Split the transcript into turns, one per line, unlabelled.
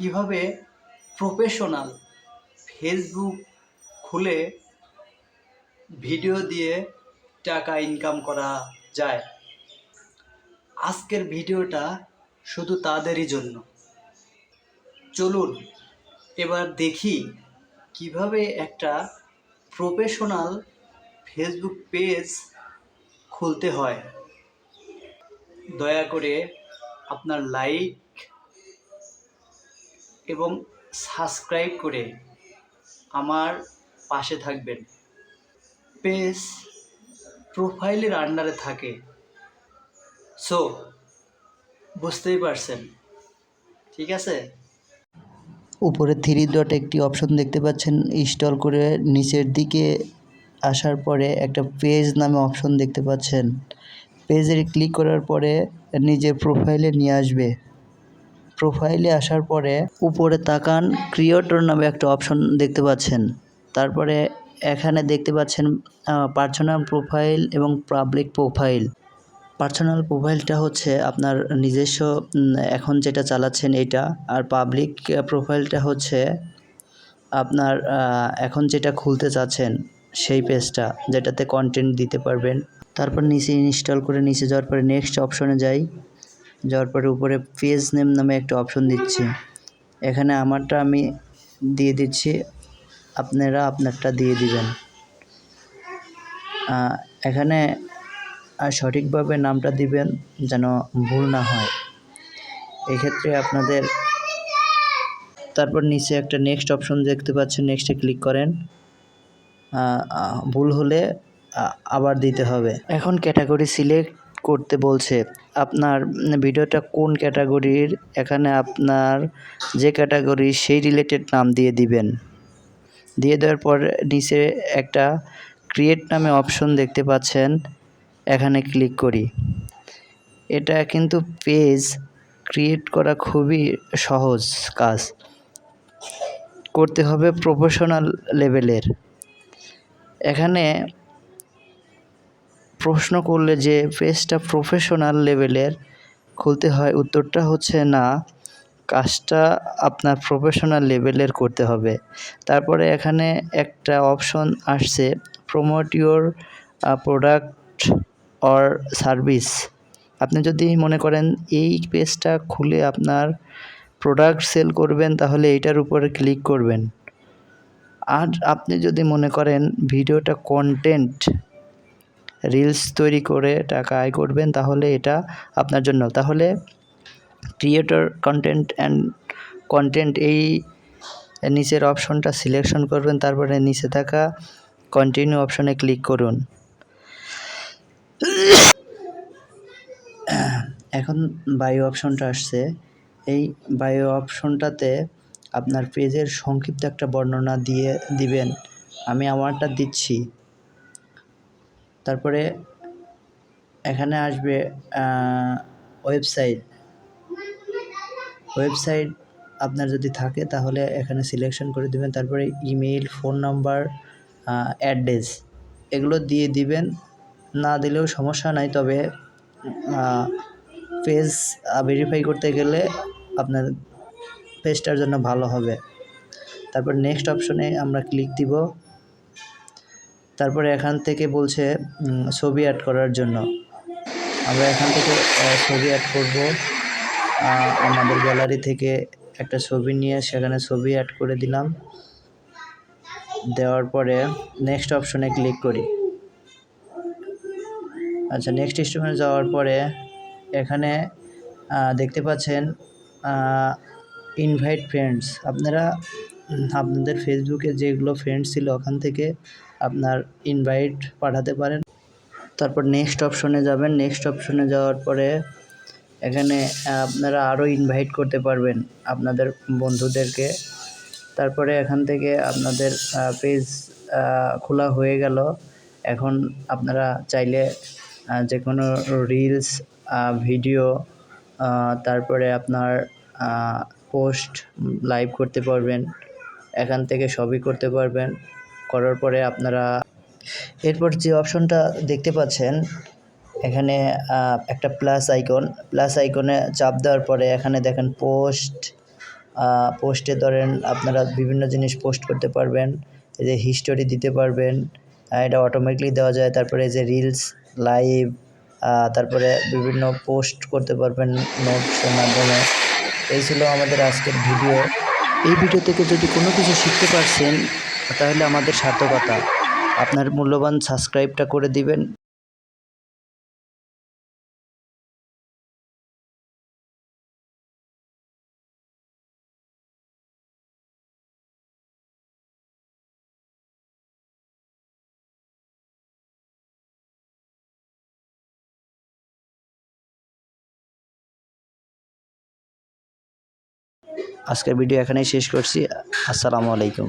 কীভাবে professional Facebook খুলে video দিয়ে টাকা ইনকাম করা যায়? আজকের ভিডিওটা শুধু তাদেরই জন্য। চলুন, এবার দেখি কীভাবে একটা প্রফেশনাল ফেসবুক পেজ খুলতে হয়। দয়া করে আপনার লাইক এবং সাবস্ক্রাইব করে আমার পাশে থাকবেন। পেজ প্রোফাইলের আন্ডারে থাকে। সো বুঝতেই পারছেন। ঠিক আছে?
উপরে থ্রি ডট একটি অপশন দেখতে পাচ্ছেন। ইনস্টল করে নিচের দিকে আসার পরে একটা পেজ নামে অপশন দেখতে পাচ্ছেন। পেজে ক্লিক করার পরে নিজের প্রোফাইলে নিয়ে আসবে। প্রোফাইলে আসার পরে উপরে তাকান ক্রিয়েটর নামে একটা অপশন দেখতে পাচ্ছেন। তারপরে এখানে দেখতে পাচ্ছেন পার্সোনাল প্রোফাইল এবং পাবলিক প্রোফাইল পার্সোনাল প্রোফাইলটা হচ্ছে আপনার নিজস্ব এখন যেটা চালাচ্ছেন এটা। আর পাবলিক প্রোফাইলটা হচ্ছে আপনার এখন যেটা খুলতে চাচ্ছেন সেই পেজটা যেটাতে কন্টেন্ট দিতে পারবেন। তারপর নিচে ইনস্টল করে নিচে যাওয়ার পরে নেক্সট অপশনে যাই। যাওয়ার পরে উপরে পেজ নেম নামে একটা অপশন দিচ্ছি। এখানে আমারটা আমি দিয়ে দিচ্ছি, আপনারা আপনারটা দিয়ে দিবেন। এখানে সঠিকভাবে নামটা দিবেন যেন ভুল না হয়। এক্ষেত্রে আপনাদের তারপর নিচে একটা নেক্সট অপশন দেখতে পাচ্ছেন নেক্সটে ক্লিক করেন। ভুল হলে আবার দিতে হবে। এখন ক্যাটাগরি সিলেক্ট করতে বলছে। আপনার ভিডিওটা কোন ক্যাটাগরির? এখানে আপনার যে ক্যাটাগরি, সেই রিলেটেড নাম দিয়ে দিবেন। দিয়ে দেওয়ার পর নিচে একটা ক্রিয়েট নামে অপশন দেখতে পাচ্ছেন। এখানে ক্লিক করি। এটা কিন্তু পেজ ক্রিয়েট করা খুবই সহজ কাজ। করতে হবে প্রফেশনাল লেভেলের এখানে প্রশ্ন করলে যে পেজটা প্রফেশনাল লেভেলের খুলতে হয়, উত্তরটা হচ্ছে না। কাজটা আপনার প্রফেশনাল লেভেলের করতে হবে। তারপরে এখানে একটা অপশন আসছে promote your product or service আপনি যদি মনে করেন এই পেজটা খুলে আপনার প্রোডাক্ট সেল করবেন, তাহলে এইটার উপরে ক্লিক করবেন। আর আপনি যদি মনে করেন ভিডিওটা কন্টেন্ট রিলস তৈরি করে টাকা আয় করবেন, তাহলে এটা আপনার জন্য। তাহলে ক্রিয়েটর কন্টেন্ট অ্যান্ড কন্টেন্ট এই নিচের অপশনটা সিলেকশন করবেন, তারপরে নিচে থাকা কন্টিনিউ অপশনে ক্লিক করুন। এখন বায়ো অপশনটা আসছে। এই বায়ো অপশনটাতে আপনার পেজের সংক্ষিপ্ত একটা বর্ণনা দিয়ে দিবেন। আমি আমারটা দিচ্ছি। তারপরে এখানে আসবে ওয়েবসাইট ওয়েবসাইট আপনার যদি থাকে তাহলে এখানে সিলেকশন করে দিবেন। তারপরে ইমেইল ফোন নাম্বার অ্যাড্রেস এগুলো দিয়ে দিবেন। না দিলেও সমস্যা নাই, তবে পেজ ভেরিফাই করতে গেলে আপনার পেজটার জন্য ভালো হবে। তারপর নেক্সট অপশনে আমরা ক্লিক দিব। তারপরে এখান থেকে বলছে ছবি অ্যাড করার জন্য। আমরা এখান থেকে ছবি অ্যাড করব। আমাদের গ্যালারি থেকে একটা ছবি নিয়ে সেখানে ছবি অ্যাড করে দিলাম। দেওয়ার পরে নেক্সট অপশনে ক্লিক করি। আচ্ছা নেক্সট স্টেশনে যাওয়ার পরে এখানে দেখতে পাচ্ছেন ইনভাইট ফ্রেন্ডস আপনারা, আপনাদের ফেসবুকে যেগুলো ফ্রেন্ডস ছিল ওখান থেকে আপনার ইনভাইট পাঠাতে পারেন। তারপর নেক্সট অপশনে যাবেন। নেক্সট অপশনে যাওয়ার পরে এখানে আপনারা আরও ইনভাইট করতে পারবেন আপনাদের বন্ধুদেরকে। তারপরে এখান থেকে আপনাদের পেজ খোলা হয়ে গেল। এখন আপনারা চাইলে যে কোনো রিলস ভিডিও তারপরে আপনার পোস্ট লাইভ করতে পারবেন। এখান থেকে সবই করতে পারবেন। করার পরে আপনারা এরপর যে অপশনটা দেখতে পাচ্ছেন, এখানে একটা প্লাস আইকন প্লাস আইকনে চাপ দেওয়ার পরে এখানে দেখেন পোস্ট পোস্টে ধরেন আপনারা বিভিন্ন জিনিস পোস্ট করতে পারবেন। এই যে হিস্টোরি দিতে পারবেন এটা অটোমেটিকলি দেওয়া যায়। তারপরে যে রিলস লাইভ তারপরে বিভিন্ন পোস্ট করতে পারবেন নোটসের মাধ্যমে। এই ছিল আমাদের আজকের ভিডিও এই ভিডিও থেকে যদি কোনো কিছু শিখতে পারছেন তাহলে আমাদের সার্থকতা। আপনার মূল্যবান সাবস্ক্রাইবটা করে দিবেন। আজকের ভিডিও এখানেই শেষ করছি। আসসালামু আলাইকুম।